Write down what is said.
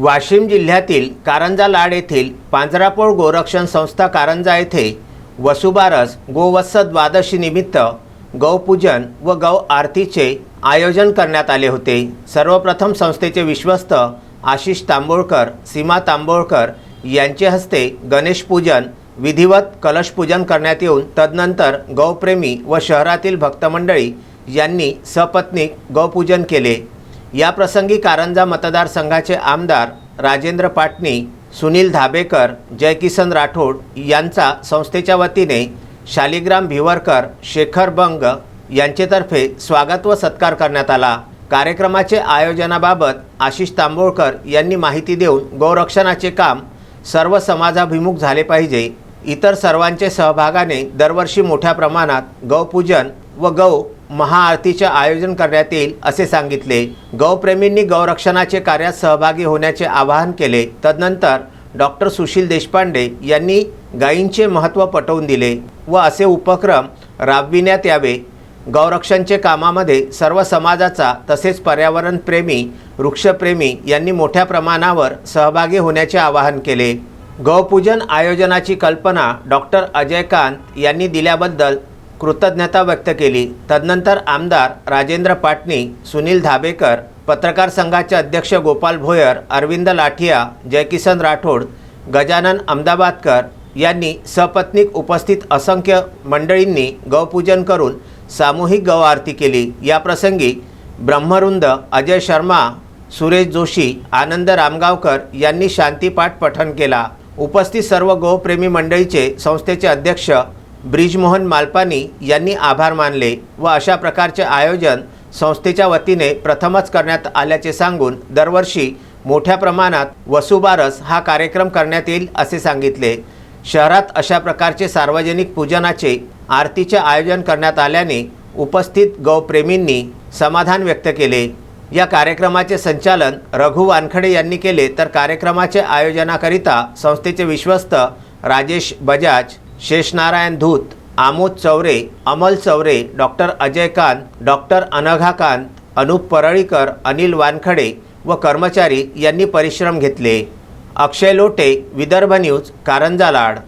वाशिम जिल्ह्यातील कारंजा लाड येथील पांजरापोळ गोरक्षण संस्था कारंजा येथे वसुबारस गोवत्स द्वादशी निमित्त गौपूजन व गौ आरतीचे आयोजन करण्यात आले होते. सर्वप्रथम संस्थेचे विश्वस्त आशिष तांबोळकर सीमा तांबोळकर यांचे हस्ते गणेशपूजन विधिवत कलशपूजन करण्यात येऊन तदनंतर गौप्रेमी व शहरातील भक्तमंडळी यांनी सपत्नीक गौपूजन केले. या प्रसंगी कारंजा मतदारसंघाचे आमदार राजेंद्र पाटणी सुनील धाबेकर जयकिसन राठोड यांचा संस्थेच्या वतीने शालिग्राम भिवरकर शेखर बंग यांचेतर्फे स्वागत व सत्कार करण्यात आला. कार्यक्रमाचे आयोजनाबाबत आशिष तांबोळकर यांनी माहिती देऊन गौरक्षणाचे काम सर्व समाजाभिमुख झाले पाहिजे. इतर सर्वांचे सहभागाने दरवर्षी मोठ्या प्रमाणात गौपूजन व गौ महाआरतीचे आयोजन करण्यात येईल असे सांगितले. गौप्रेमींनी गौरक्षणाचे कार्यात सहभागी होण्याचे आवाहन केले. तदनंतर डॉक्टर सुशील देशपांडे यांनी गायींचे महत्त्व पटवून दिले व असे उपक्रम राबविण्यात यावे. गौरक्षणचे कामामध्ये सर्व समाजाचा तसेच पर्यावरणप्रेमी वृक्षप्रेमी यांनी मोठ्या प्रमाणावर सहभागी होण्याचे आवाहन केले. गौपूजन आयोजनाची कल्पना डॉक्टर अजयकांत यांनी दिल्याबद्दल कृतज्ञता व्यक्त केली. तदनंतर आमदार राजेंद्र पाटणी सुनील धाबेकर पत्रकार संघाचे अध्यक्ष गोपाल भोयर अरविंद लाठिया जयकिसन राठोड गजानन अहमदाबादकर यांनी सपत्नीक उपस्थित असंख्य मंडळींनी गौपूजन करून सामूहिक गौ आरती केली. या प्रसंगी ब्रह्मरुंद अजय शर्मा सुरेश जोशी आनंद रामगावकर यांनी शांतीपाठ पठण केला. उपस्थित सर्व गोप्रेमी मंडळीचे संस्थेचे अध्यक्ष ब्रिजमोहन मालपानी यांनी आभार मानले व अशा प्रकारचे आयोजन संस्थेच्या वतीने प्रथमच करण्यात आल्याचे सांगून दरवर्षी मोठ्या प्रमाणात वसुबारस हा कार्यक्रम करण्यात येईल असे सांगितले. शहरात अशा प्रकारचे सार्वजनिक पूजनाचे आरतीचे आयोजन करण्यात आल्याने उपस्थित गौप्रेमींनी समाधान व्यक्त केले. या कार्यक्रमाचे संचालन रघु वानखडे यांनी केले. तर कार्यक्रमाचे आयोजनाकरिता संस्थेचे विश्वस्त राजेश बजाज शेषनारायण धूत आमोद चौरे अमल चौरे डॉक्टर अजयकांत डॉक्टर अनघाकांत अनुप परळीकर अनिल वानखडे व कर्मचारी यांनी परिश्रम घेतले. अक्षय लोटे विदर्भ न्यूज कारंजा लाड.